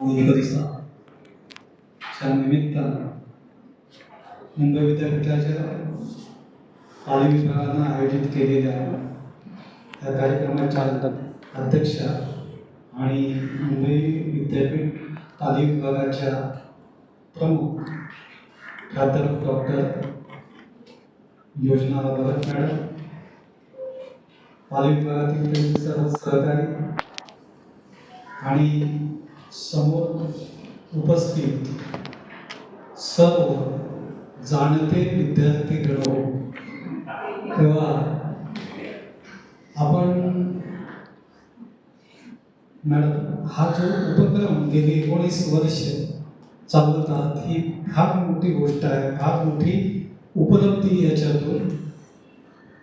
च्या निमित्तानं मुंबई विद्यापीठाच्या पाली विभागानं आयोजित केलेल्या त्या कार्यक्रमाच्या अध्यक्षा आणि मुंबई विद्यापीठ तालीम विभागाच्या प्रमुख प्राध्यापक डॉक्टर योजना भरत मॅडम. पाली विभागातील सर्व सहकारी आणि समोर उपस्थित सर्व जाणते विद्यार्थी घडव तेव्हा आपण मॅडम हा जो उपक्रम गेली एकोणीस वर्ष चालवत आहात ही फार मोठी गोष्ट आहे फार मोठी उपलब्धी याच्यातून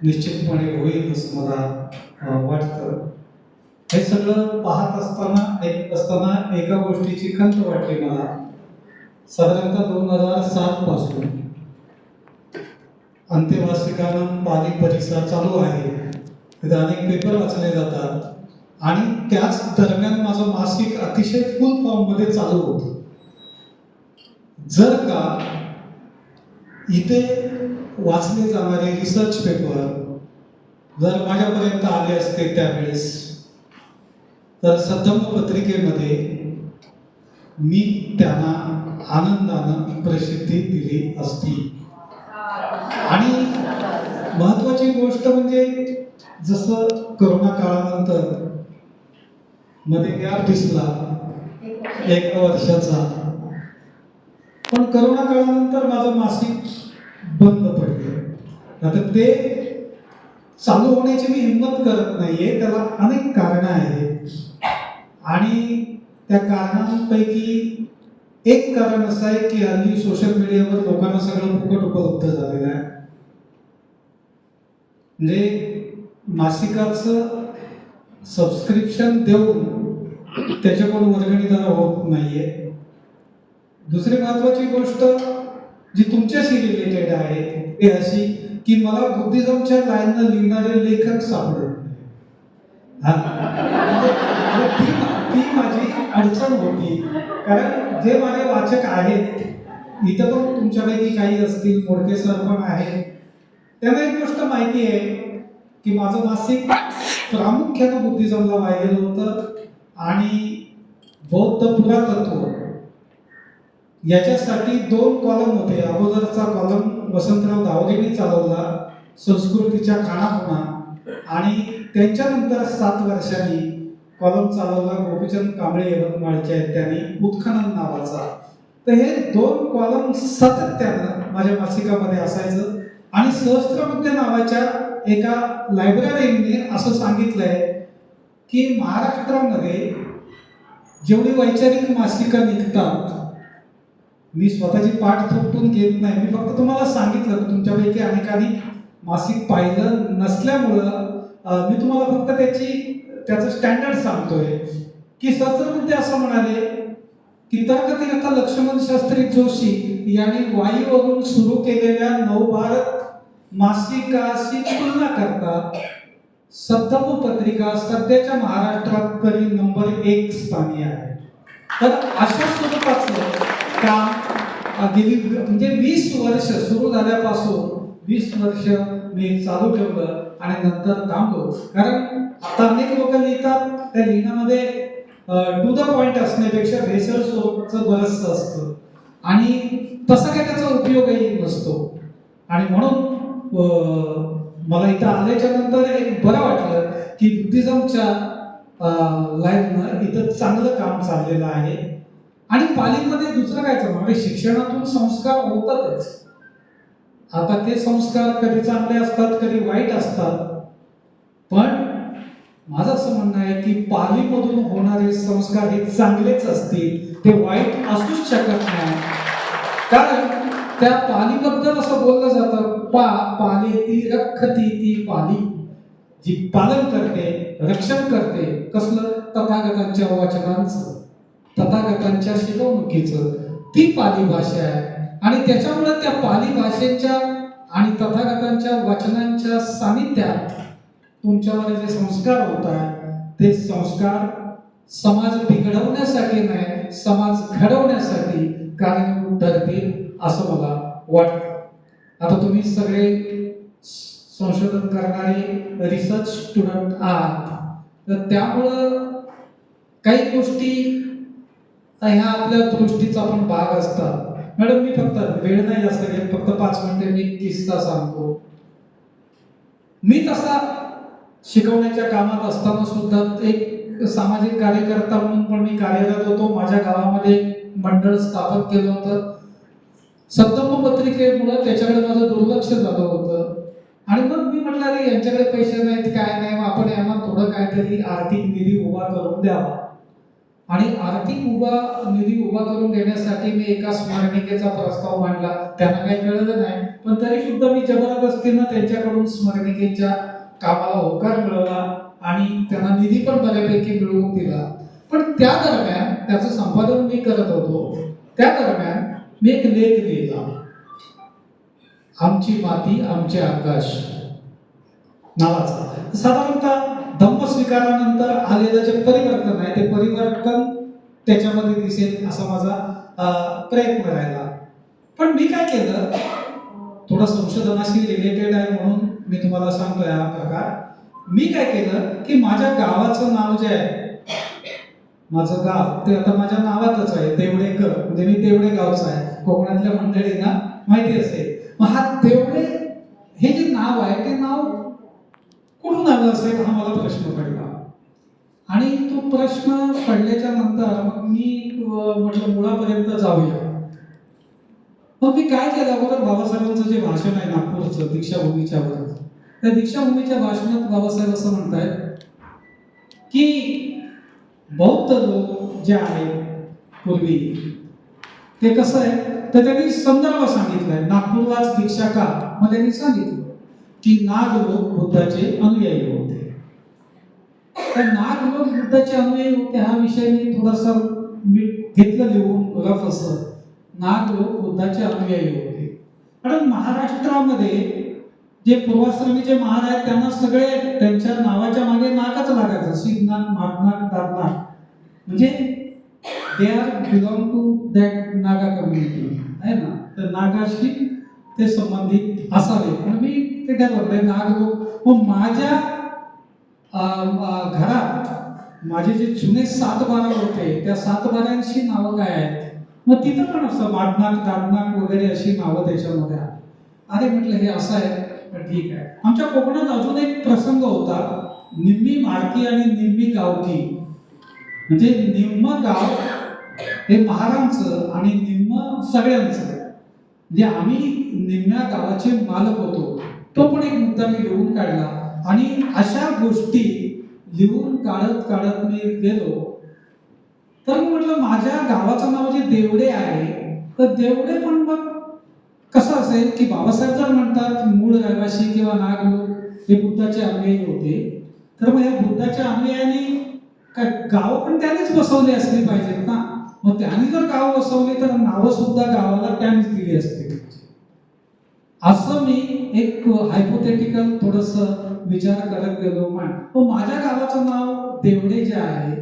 निश्चितपणे होईल असं मला वाटतं. हे सगळं पाहत असताना ऐकत असताना एका गोष्टीची खंत वाटली मला. साधारणतः दोन हजार सात पासून. अंत्यवासिकानं पाली परीक्षा चालू आहे. तिथे अनेक पेपर वाचले जातात. आणि त्याच दरम्यान माझं मासिक अतिशय फुल फॉर्ममध्ये चालू होतं. जर का इथे वाचले जाणारे रिसर्च पेपर जर माझ्यापर्यंत आले असते त्यावेळेस तर सद्धम्म पत्रिकेमध्ये मी त्यांना आनंदानं प्रसिद्धी दिली असती. आणि महत्वाची गोष्ट म्हणजे जसं करोना काळानंतरमध्ये गॅप दिसला एक वर्षाचा. पण करोना काळानंतर माझं मासिक बंद पडलं. आता ते चालू होण्याची मी हिंमत करत नाहीये. त्याला अनेक कारणं आहेत. आणि त्या कारणांपैकी एक कारण असं आहे की हल्ली सोशल मीडियावर लोकांना सगळं फुकट उपलब्ध झालेलं आहे. म्हणजे मासिकाचं सबस्क्रिप्शन देऊन त्याच्याकडून वर्गणी जरा होत नाहीये. दुसरी महत्वाची गोष्ट जी तुमच्याशी रिलेटेड आहे ती अशी की मला बुद्धिझमच्या लाईननं लिहिणारे लेखक सापडत नाही. म्हणजे, म्हणजे ती ती माझी अडचण होती. कारण जे माझे वाचक आहेत इथं पण तुमच्यापैकी काही असतील मोडके सर पण आहेत. त्यांना एक गोष्ट माहिती आहे की माझं मासिक प्रामुख्यानं बुद्धिझमला वाहिलेलं होतं आणि बौद्ध पुरातत्व. याच्यासाठी दोन कॉलम होते. अगोदरचा कॉलम वसंतराव दावरेंनी चालवला संस्कृतीच्या खानापुना आणि त्यांच्यानंतर सात वर्षांनी कॉलम चालवला गोपीचंद कांबळे यवतमाळच्या आहेत त्यांनी उत्खनन नावाचा. तर हे दोन कॉलम सातत्यानं माझ्या मासिकामध्ये असायचं. आणि सहस्त्रबुद्ध नावाच्या एका लायब्ररीने असं सांगितलंय की महाराष्ट्रामध्ये जेवढी वैचारिक मासिकं निघतात मी स्वतःची पाठ थोपटून घेत नाही. मी फक्त तुम्हाला सांगितलं तुमच्यापैकी अनेकांनी मासिक पाहिलं नसल्यामुळं मी तुम्हाला फक्त त्याची त्याचं स्टँडर्ड सांगतोय. की सहस्त्रबुद्धे असं म्हणाले की तर्कतीर्थ लक्ष्मण शास्त्री जोशी यांनी वायूवरून सुरू केलेल्या नवभारत मासिकाशी तुलना करता सद्धम पत्रिका सध्याच्या महाराष्ट्रात तरी नंबर एक स्थानी आहे. तर अशा स्वरूपाचं काम गेली म्हणजे वीस वर्ष सुरू झाल्यापासून वीस वर्ष मी चालू ठेवलं आणि नंतर थांबलो कारण आता अनेक लोक लिहितात त्या लिहिण्यामध्ये टू द पॉइंट असण्यापेक्षा भेसळ स्वरूपाचं बरंचसं असतं. आणि तसा काय त्याचा उपयोगही नसतो. आणि म्हणून मला इथं आल्याच्यानंतर एक बरं वाटलं की बुद्धिझमच्या लाईफनं इथं चांगलं काम चाललेलं आहे. आणि पालीमध्ये दुसरं काय चालू म्हणजे शिक्षणातून संस्कार होतातच. आता ते संस्कार कधी चांगले असतात कधी वाईट असतात. पण माझं असं म्हणणं आहे की पालीमधून होणारे संस्कार हे चांगलेच असतील. ते वाईट असूच शकत नाही. कारण त्या पालीबद्दल असं बोललं जातं पा पाली ती रखती ती पाली जी पालन करते रक्षण करते. कसलं? तथागतांच्या वचनांचं. तथागतांच्या शिकवणुकीचं ती पाली भाषा आहे. आणि त्याच्यामुळे त्या पाली भाषेच्या आणि तथागतांच्या वचनांच्या सानिध्यात तुमच्यावर जे संस्कार होत आहे ते संस्कार समाज बिघडवण्यासाठी नाही समाज घडवण्यासाठी कारणीभूत ठरतील असं मला वाटतं. आता तुम्ही सगळे संशोधन करणारे रिसर्च स्टुडंट आहात. तर त्यामुळं काही गोष्टी ह्या आपल्या दृष्टीचा पण भाग असतात. मॅडम मी फक्त वेळ नाही जास्त घेत फक्त पाच मिनिटे मी किस्सा सांगतो. मी तसा शिकवण्याच्या कामात असताना सुद्धा एक सामाजिक कार्यकर्ता म्हणून पण मी कार्यरत होतो. माझ्या गावामध्ये मंडळ स्थापन केलं होतं. सप्तम पत्रिकेमुळं त्याच्याकडे माझं दुर्लक्ष झालं होतं. आणि मग मी म्हटलं अरे यांच्याकडे पैसे नाहीत काय नाही मग आपण यांना थोडं काहीतरी आर्थिक निधी उभा करून द्यावा. आणि आर्थिक उभा निधी उभा करून देण्यासाठी मी एका स्मरणिकेचा प्रस्ताव मांडला. त्यांना काही कळलं नाही पण तरी सुद्धा मी जबरदस्तीनं त्यांच्याकडून स्मरणिकेच्या कामाला होकार मिळवला आणि त्यांना निधी पण बऱ्यापैकी मिळवून दिला. पण त्या दरम्यान त्याचं संपादन मी करत होतो. त्या दरम्यान मी एक लेख लिहिला. आमची माती आमचे आकाश. नावाचा. साधारणतः धम्म स्वीकारानंतर आलेलं जे परिवर्तन आहे ते परिवर्तन त्याच्यामध्ये दिसेल असा माझा प्रयत्न राहिला. पण मी काय केलं? थोडं संशोधनाशी रिलेटेड आहे म्हणून मी तुम्हाला सांगतोय हा प्रकार. मी काय केलं की माझ्या गावाचं नाव जे आहे माझं गाव ते आता माझ्या नावातच आहे देवडेकर. म्हणजे मी देवडे गावचा आहे. कोकणातल्या मंडळींना माहिती असेल. मग हा तेवढे हे जे नाव आहे ते नाव कुठून आलं असेल हा मला प्रश्न पडला. आणि तो प्रश्न पडल्याच्या नंतर मग मी म्हटलं मुळापर्यंत जाऊया. मग मी काय केलं? अगोदर बाबासाहेबांचं जे भाषण आहे नागपूरचं दीक्षाभूमीच्या वर त्या दीक्षाभूमीच्या भाषणात बाबासाहेब असं म्हणतायत की बौद्ध लोक जे आहेत पूर्वी ते कसं आहे? तर त्यांनी संदर्भ सांगितलाय. नागपूरलाच दीक्षा का? मग त्यांनी सांगितलं की नाग लोक बुद्धाचे अनुयायी होते. तर नाग लोक बुद्धाचे अनुयायी होते हा विषय मी थोडासा घेतलं लिहून रफ असं. नाग लोक बुद्धाचे अनुयायी होते. कारण महाराष्ट्रामध्ये जे पूर्वाश्रमी जे आहेत त्यांना सगळे त्यांच्या नावाच्या मागे नागच लागायचं. सिद्धनाथ महात्मा दादनाथ म्हणजे they are belong to that Naga community आहे ना? तर नागाशी ते संबंधित असावे. पण मी ते ठरवलंय नाग लोक मग माझ्या घरात माझे जे जुने सात बारा होते त्या सात बाऱ्यांशी नावं काय आहेत? मग तिथं पण असं माडनाक दाडनाक वगैरे अशी नावं त्याच्यामध्ये आहेत. अरे म्हटलं हे असं आहे पण ठीक आहे. आमच्या कोकणात अजून एक प्रसंग होता. निम्मी माळकी आणि निम्मी गावठी. म्हणजे निम्म गाव हे महारांचं आणि निम्म सगळ्यांचं. म्हणजे आम्ही निम्म्या गावाचे मालक होतो. तो पण एक मुद्दा मी लिहून काढला. आणि अशा गोष्टी लिहून काढत काढत मी गेलो. तर मी म्हटलं माझ्या गावाचं नाव जे देवडे आहे तर देवडे पण मग कसं असेल की बाबासाहेब जर म्हणतात मूळ रहिवासी किंवा नागमूळ हे बुद्धाचे अनुयायी होते. तर मग या बुद्धाच्या अनुयायांनी काय गाव पण त्यानेच बसवले असली पाहिजेत ना? मग त्यांनी जर गाव वसवले तर नावं सुद्धा गावाला त्यांनीच दिली असते. असं मी एक हायपोथेटिकल थोडस विचार करत गेलो. पण मग माझ्या गावाचं नाव देवडे जे आहे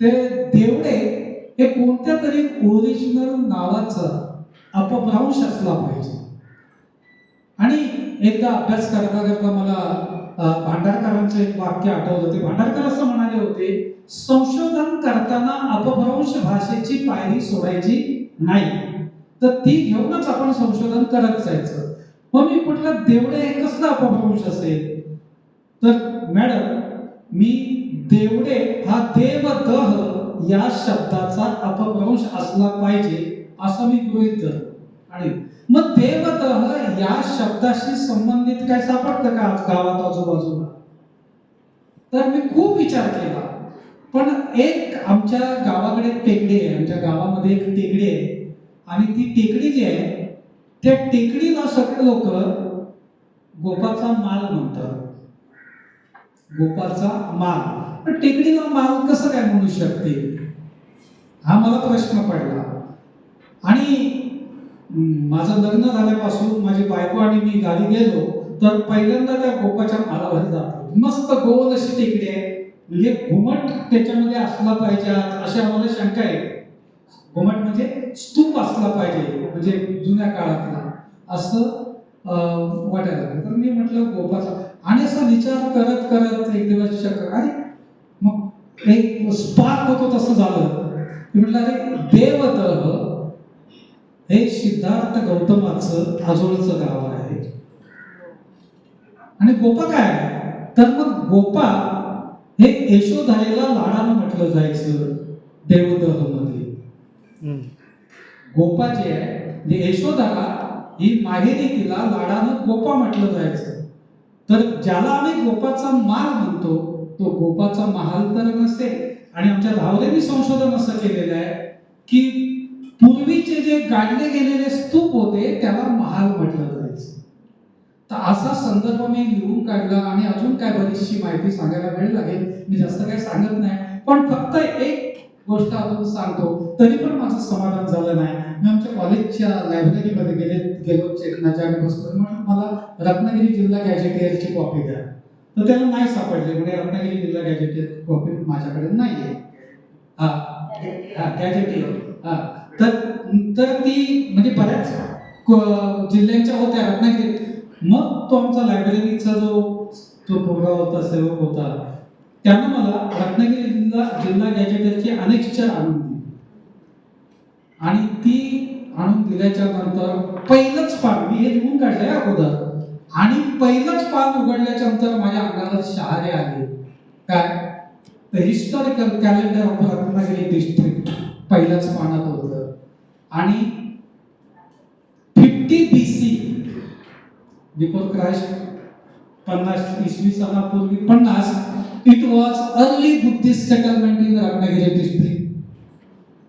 ते देवडे हे कोणत्या तरी ओरिजिनल नावाचं अपभ्रंश असला पाहिजे. आणि एकदा अभ्यास करता करता मला भांडारकरांचं एक वाक्य आठवलं ते भांडारकर असं म्हणाले होते संशोधन करताना अपभ्रंश भाषेची पायरी सोडायची नाही. तर ती घेऊनच आपण संशोधन करत जायचं. मग मी म्हटलं देवडे हे कसलं अपभ्रंश असेल? तर मॅडम मी देवडे हा देव दह या शब्दाचा अपभ्रंश असला पाहिजे असं मी गृहित धरतो. आणि मग देवत या शब्दाशी संबंधित काय सापडतं का आज गावात आजूबाजूला? तर मी खूप विचार केला. पण एक आमच्या गावाकडे टेकडी आहे. आमच्या गावामध्ये एक टेकडी आहे. आणि ती टेकडी जी आहे त्या टेकडीला सगळे लोक गोपाचा माल म्हणतात. गोपाचा माल. पण टेकडीला माल कसं काय म्हणू शकते? हा मला प्रश्न पडला. आणि माझं लग्न झाल्यापासून माझी बायको आणि मी गाडी गेलो तर पहिल्यांदा त्या गोपाच्या मालावर जातो. मस्त गोल अशी टेकडी आहे. म्हणजे घुमट त्याच्यामध्ये असला पाहिजे अशी आम्हाला शंका आहे. घुमट म्हणजे स्तूप असला पाहिजे म्हणजे जुन्या काळातला. असं वाटायला लागलं. तर मी म्हटलं गोपाचा. आणि असा विचार करत करत एक दिवस शंका अरे मग एक स्पार्क होतो तसं झालं. मी म्हटलं अरे देवत हे सिद्धार्थ गौतमाचं आजोळचं गाव आहे. आणि गोपा काय आहे? तर मग गोपा हे यशोधारेला लाडानं म्हटलं जायचं देवदहमध्ये गोपा जे आहे म्हणजे यशोधरा ही माहेरी तिला लाडानं गोपा म्हटलं जायचं. तर ज्याला आम्ही गोपाचा माल म्हणतो तो गोपाचा महाल तर नसेल. आणि आमच्या धावलेनी संशोधन असं केलेलं आहे की जे गाडले गेलेले स्तूप होते त्याला महाल म्हटलं जायचं. तर असा संदर्भ मी लिहून काढला आणि अजून काय बरीचशी माहिती सांगायला वेळ लागेल. मी जास्त काही सांगत नाही. पण फक्त एक गोष्ट आपण सांगतो. तरी पण माझं समाधान झालं नाही. मी आमच्या कॉलेजच्या लायब्ररीमध्ये गेले गेलो चेतनाच्या आणि बसलो म्हणून मला रत्नागिरी जिल्हा गॅजेटियरची कॉपी द्या. तर त्याला नाही सापडले. म्हणजे रत्नागिरी जिल्हा गॅजेटियर कॉपी माझ्याकडे नाही आहे हा हा गॅजेटियर हा. तर तर ती म्हणजे बऱ्याच जिल्ह्यांच्या होत्या रत्नागिरी मग तो आमचा लायब्ररीचा जो तो पोरगा होता सेवक होता त्यानं मला रत्नागिरी जिल्हा जिल्हा गॅजेटरची अनेकच्या आणून दिली. आणि ती आणून दिल्याच्या नंतर पहिलंच पान मी हे लिहून काढलंय अगोदर आणि पहिलंच पान उघडल्याच्या नंतर माझ्या अंगाला शहारे आले. काय? Historical calendar of Ratnagiri district पहिल्याच पानात होतं. आणि fifty B C before Christ पन्नास इसवी सनापूर्वी पन्नास it was early Buddhist settlement in Ratnagiri district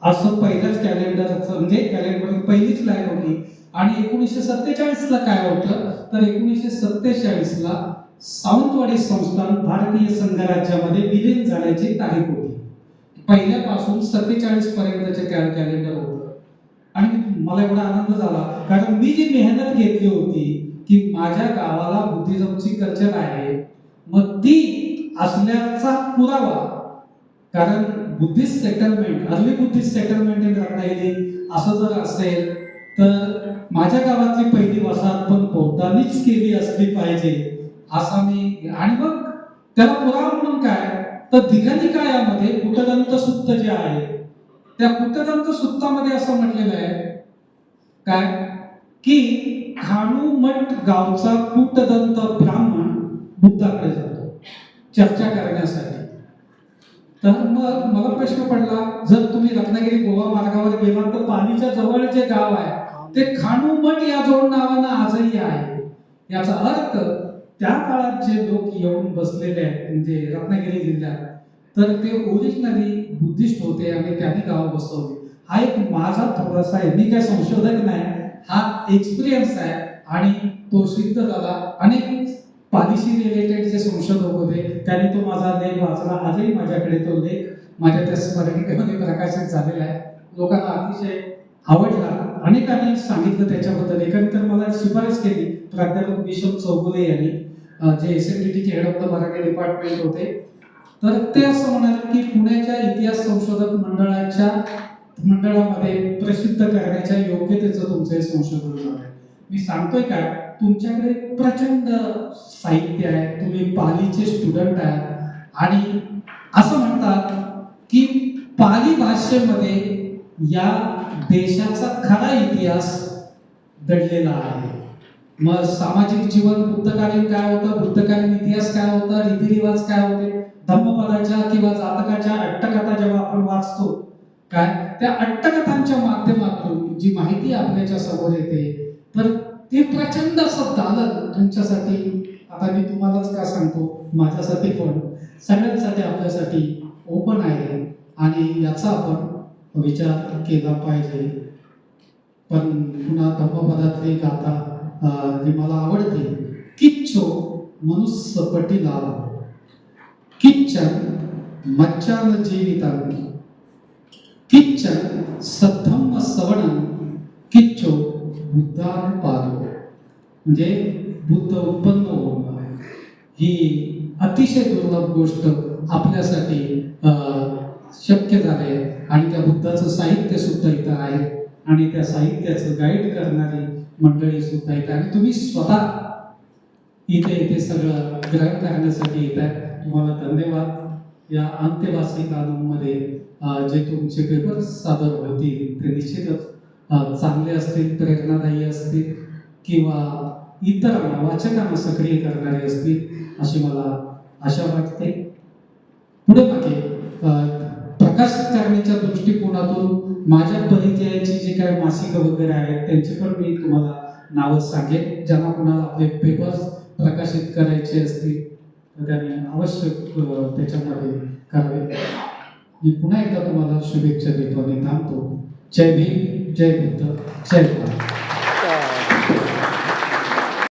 असं पहिलंच कॅलेंडरचं म्हणजे कॅलेंडर पहिलीच लाईन होती. आणि एकोणीसशे सत्तेचाळीसला काय होतं? तर एकोणीसशे सत्तेचाळीसला सावंतवाडी संस्थान भारतीय संघराज्यामध्ये विलीन झाल्याची तारीख होती. पहिल्यापासून सत्तेचाळीस पर्यंतचे कॅलेंडर होते. आणि मला एवढा आनंद झाला. कारण मी जी मेहनत घेतली होती की माझ्या गावाला बुद्धिझमची कल्चर आहे. मग ती असल्याचा पुरावा. कारण Buddhist settlement early Buddhist settlement in Ratnagiri असं जर असेल तर माझ्या गावातली पहिली वसाहत पण बौद्धांनीच केली असली पाहिजे असा मी आणि मग त्याला पुरावा म्हणून काय? तर दिघनिकायामध्ये कुटदंत सुप्त जे आहे त्या कुटदंत सुत्तामध्ये असं म्हटलेलं आहे. काय? की खाणूमठ गावचा कुटदंत ब्राह्मण बुद्धाकडे जातो. चर्चा करण्यासाठी. तर मग मला प्रश्न पडला जर तुम्ही रत्नागिरी गोवा मार्गावर गेला तर पाणीच्या जवळ जे गाव आहे ते खाणूमठ या जोड नावानं आजही आहे. याचा अर्थ त्या काळात जे लोक येऊन बसलेले आहेत म्हणजे रत्नागिरी जिल्ह्यात तर ते ओरिजिनली बुद्धिस्ट होते आणि त्यांनी गाव बसवले. हा एक माझा थोडासा आहे मी काय संशोधक नाही हा एक्सपिरियन्स आहे आणि तो सिद्ध झाला. अनेक पालिशी रिलेटेड जे संशोधक होते त्यांनी तो माझा लेख वाचला. आजही माझ्याकडे तो लेख माझ्या त्या स्मरणिकेमध्ये प्रकाशित झालेला आहे. लोकांना अतिशय आवडला. अनेकांनी सांगितलं त्याच्याबद्दल. एकाने तर मला शिफारस केली. प्राध्यापक विश्व चौगुले यांनी जे एस एन डी टीचे head of the Marathi department होते तर ते असं म्हणाले की पुण्याच्या इतिहास संशोधक मंडळाच्या मंडळामध्ये प्रसिद्ध करण्याच्या योग्यतेचं तुमचं हे संशोधन झालं आहे मी सांगतोय काय तुमच्याकडे प्रचंड साहित्य आहे तुम्ही पालीचे स्टुडंट आहात. आणि असं म्हणतात की पाली भाषेमध्ये या देशाचा खरा इतिहास दडलेला आहे. मग सामाजिक जीवन बुद्धकालीन काय होतं? बुद्धकालीन इतिहास काय होता? रीतिरिवाज काय होते? धम्मपदाच्या किंवा जातकाच्या अट्टकथा जेव्हा आपण वाचतो काय? त्या अट्टकथांच्या माध्यमातून जी माहिती आपल्याच्या समोर येते तर ते प्रचंड असं दालन तुमच्यासाठी. आता मी तुम्हालाच का सांगतो? माझ्यासाठी पण. सगळ्यांसाठी आपल्यासाठी ओपन आहे. आणि याचा आपण विचार केला पाहिजे. पण पुन्हा धम्मपदातली गाथा जी मला आवडते किच्चो मनुष्यपटी लाभ కిచ్చ मच्चान जीवितांनी కిచ్చ सद्धम्म सवणं किच्चो बुद्धान पालो म्हणजे बुद्ध उत्पन्न होणं ही अतिशय दुर्लभ गोष्ट आपल्यासाठी शक्य झाले आणि त्या बुद्धाचं साहित्य सुद्धा इथं आहे आणि त्या साहित्याचं गाईड करणारी मंडळी सुद्धा इथं आणि तुम्ही स्वतः इथे इथे सगळं ग्रहण करण्यासाठी येत आहे तुम्हाला धन्यवाद. या अंत्यवासिकांमध्ये अं, जे तुमचे पेपर सादर होतील ते निश्चितच चांगले असतील प्रेरणादायी असतील किंवा इतरांना वाचकांना सक्रिय करणारे असतील अशी मला आशा वाटते. पुढे मागे प्रकाशित करण्याच्या दृष्टिकोनातून माझ्या परिचयाची जी काही मासिकं वगैरे आहेत त्यांची पण मी तुम्हाला नावं सांगेन. ज्यांना कोणाला आपले पेपर्स प्रकाशित करायचे असतील तर त्यांनी त्याच्यामध्ये करावे. मी पुन्हा एकदा तुम्हाला शुभेच्छा देतो आणि थांबतो. जय भीम जय बुद्ध जय भारत.